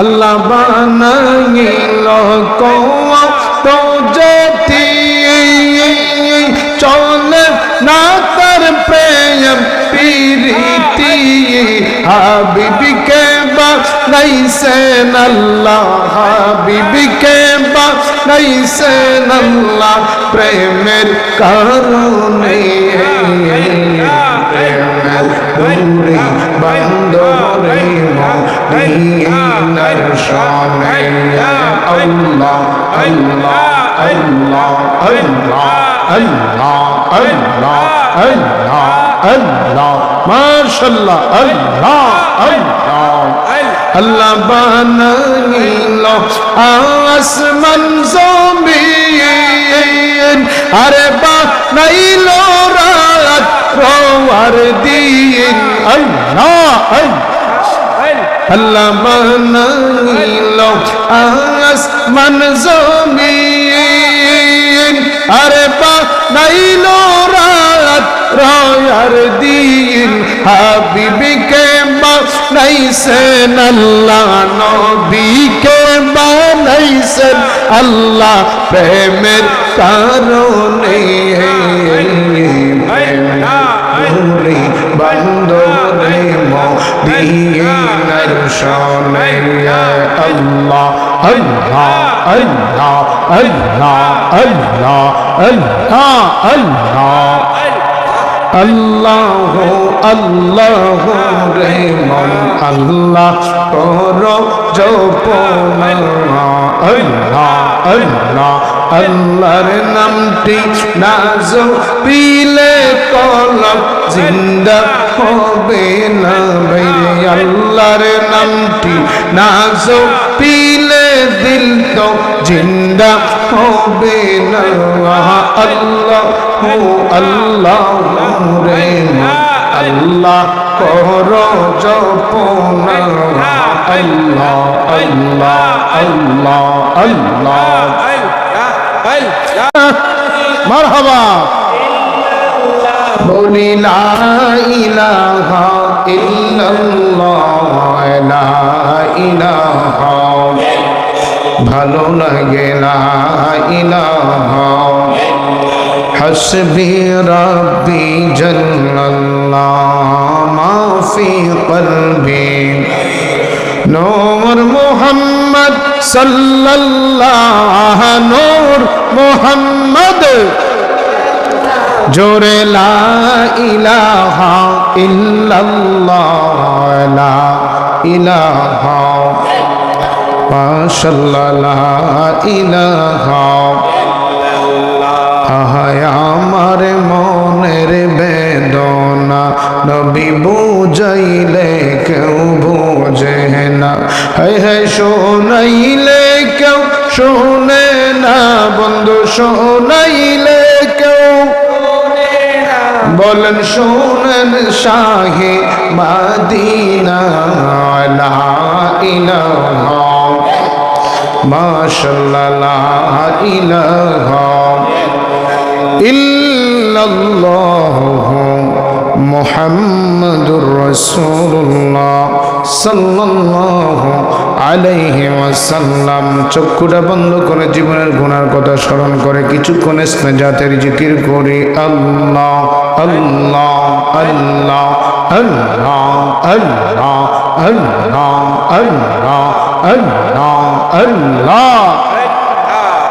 আল্লাহ বানাইল কত যেতি চলে না তার প্রেম প্রীতি, হাবিবিকে বানাইছেন আল্লাহ, হাবিবিকে বানাইছেন আল্লাহ প্রেমের কারণে। প্রেমের দূরে বন্দরে মদিনার শানে আল্লাহ আল্লাহ আল্লাহ আল্লাহ আল্লাহ আল্লাহ আল্লাহ আল্লাহ, মাশাআল্লাহ, আল্লাহ আল্লাহ আল্লাহ বানাইল আসমান জমিন, আরে বানাইল রোয়ার দিন আল্লাহ বানাইল আসমান, জমিন। আরে বানাইল রাত রোয়ার দিন। হাবিবিকে বানাইছেন আল্লাহ, নবীকে বানাইছেন আল্লাহ। প্রেমের কারণে। বন্দরে মদিনার শানে আল্লাহ আল্লাহ আল্লাহ আল্লাহ আল্লাহ আল্লাহ আল্লাহ আল্লাহ আল্লাহ রে মন আল্লাহ কর জপনা আল্লাহ আল্লাহ আল্লাহর নামটি নাজ পিলে কলম জিন্দা হবে না বাইরে আল্লাহর নামটি নাজ পিলে দিল তো জিন্দা হবে না। আল্লাহ হো আল্লাহ রে আল্লাহ কর জপনা। আল্লাহ আল্লাহ আল্লাহ আল্লাহ। মারহাবা। বলি লা ইলাহা ইল্লাল্লাহ লা ইলাহা। ভালো লাগে লা ইলাহা। হাসবি রাব্বি জান্নাল্লাহ মা নূর মোহাম্মদ সাল্লাল্লাহ, নূর মোহাম্মদ। জোরে লা ইলাহা ইল্লাল্লাহ, লা ইলাহা। মাশাল্লাহ লা ইলাহা। আহায় আমার মনের নবী বুঝাইলে কেউ বোঝে না। হায় হায়, শোনাইলে কেউ শোনে না। বন্ধু, শোনাইলে কেউ বলেন, শোনেন শাহে মাদিনা ইলাহা মাশাল্লাহ ইলাহা ইল্লাল্লাহ। মুহাম্মাদুর রাসূলুল্লাহ সাল্লাল্লাহু আলাইহি ওয়াসাল্লাম চক্ষুটা বন্ধ করে জীবনের গুনার কথা স্মরণ করে কিছুক্ষণ জাতের জিকির করি আল্লাহ আল্লাহ আল্লাহ আল্লাহ আল্লাহ আল্লাহ আল্লাহ আল্লাহ আল্লাহ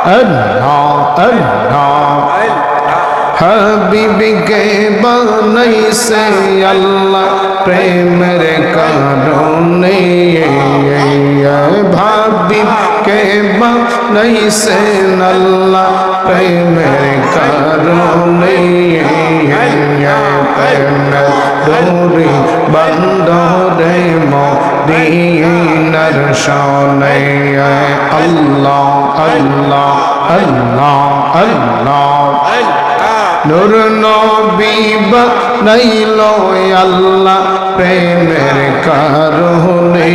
আল্লাহ আল্লাহ হাবিবকে বানাইছে আল্লাহ, প্রেমের কারণে। ভাবিবকে বানাইছে আল্লাহ, প্রেমের কারণে। প্রেমের দৌড়ি বন্ধরে মদিনার শোনে আল্লাহ আল্লাহ আল্লাহ আল্লাহ। নূর নবী বানাইল আল্লাহ, প্রেমের কারণে।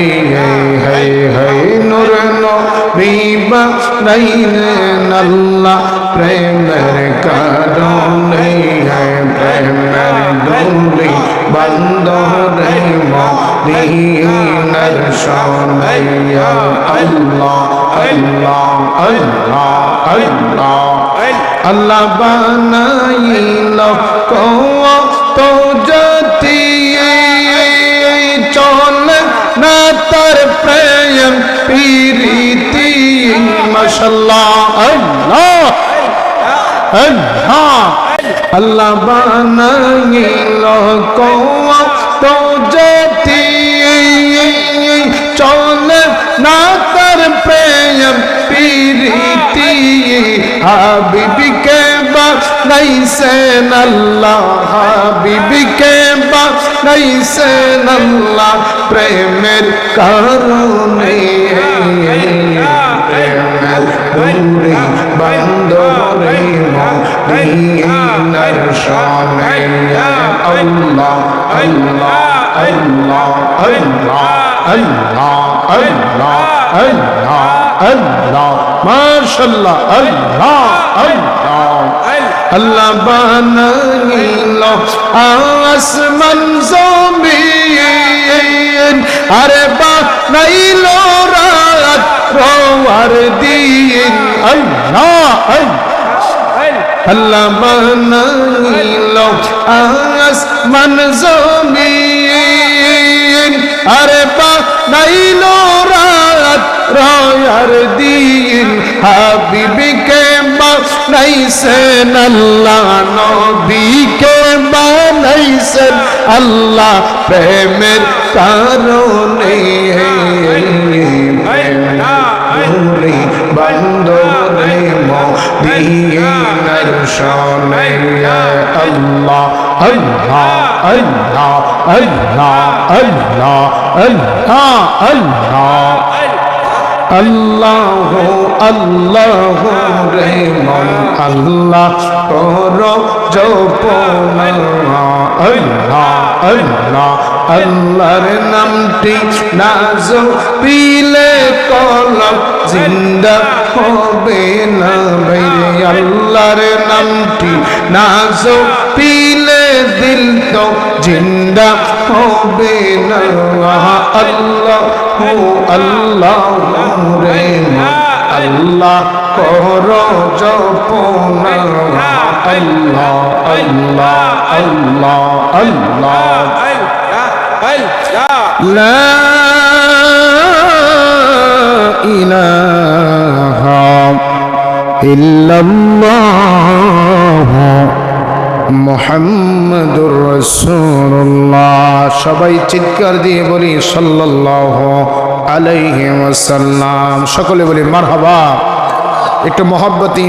হে হে নূর নবী বানাইলেন আল্লাহ, প্রেমের কারণে। হে প্রেমের দৌড়ি বন্ধ রে দিনের সোনাইয়া আল্লাহ আল্লাহ আল্লাহ। আল্লাহ বানাইল তো জাতি চলে না তার প্রেম প্রীতি মশাল্লাহ আল্লাহ আল্লাহ আল্লাহ বানাইল তো জাতি চলে না তার প্রেম প্রীতি হাবিবিকে বানাইছেন আল্লাহ, হাবিবিকে বানাইছেন আল্লাহ প্রেমের কারণে। প্রেমের দূরে, বন্দরে, মদিনার শানে আল্লাহ আল্লাহ আল্লাহ আল্লাহ আল্লাহ আল্লাহ আল্লাহ। আল্লাহ মাশাল্লাহ আল্লাহ আল্লাহ। আল্লাহ বানাইল আসমান, জমিন, আরে বানাইল রাত, রোয়ার দিন। আল্লাহ আল্লাহ। বানাইল আসমান, জমিন, আরে বানাইল রয়ার দিন হাবিবিকে বানাইছেন আল্লাহ নবীকে বানাইছেন আল্লাহ প্রেমের কারণে বন্দরে মদিনার শোনে আল্লাহ আল্লাহ আল্লাহ আল্লাহ আল্লাহ আল্লাহ আল্লাহ আল্লাহ আল্লাহ রে মন, আল্লাহ কর জপনা, আল্লাহ আল্লাহ, আল্লাহর নামটি নাজ পিলে কলম, জিন্দা হবে না বাইরে আল্লাহর নামটি নাজ পিলে দিল তো জিন্দা হবে না আল্লাহ হো আল্লাহ রে আল্লাহ কর জপনা আল্লাহ আল্লাহ আল্লাহ আল্লাহ لا إله إلا الله মোহাম্মদুর রসুল্লাহ সবাই চিৎকার দিয়ে বলি সাল্লাহ আলাইহি ওয়াসাল্লাম। সকলে বলি মারহাবা। একটু মহব্বতী